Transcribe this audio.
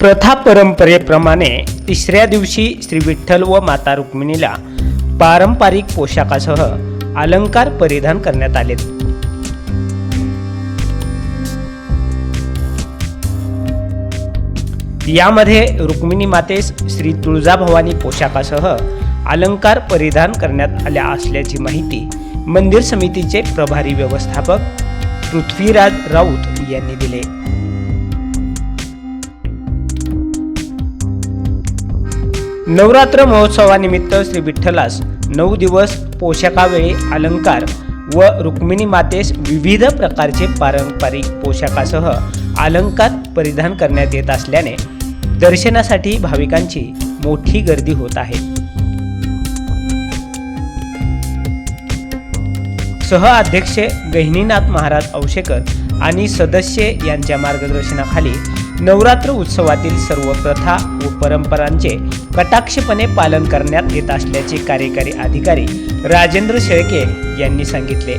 प्रथा परंपरेप्रमाणे तिसऱ्या दिवशी श्री विठ्ठल व माता रुक्मिणीला पारंपरिक पोशाखासह अलंकार परिधान करण्यात आले. यामध्ये रुक्मिणी मातेस श्री तुळजाभवानी पोशाखासह अलंकार परिधान करण्यात आल्या असल्याची माहिती मंदिर समितीचे प्रभारी व्यवस्थापक पृथ्वीराज राऊत यांनी दिले. नवरात्र महोत्सवानिमित्त श्री विठ्ठलास नऊ दिवस पोशाखावेळी अलंकार व रुक्मिणी मातेस विविध प्रकारचे पारंपरिक पोशाखासह अलंकार परिधान करण्यात येत असल्याने दर्शनासाठी भाविकांची मोठी गर्दी होत आहे. सह अध्यक्ष गहिनीनाथ महाराज औशेकर आणि सदस्य यांच्या मार्गदर्शनाखाली नवरात्र उत्सवातील सर्व प्रथा व परंपरांचे कटाक्षपणे पालन करण्यात येत असल्याचे कार्यकारी अधिकारी राजेंद्र शेळके यांनी सांगितले.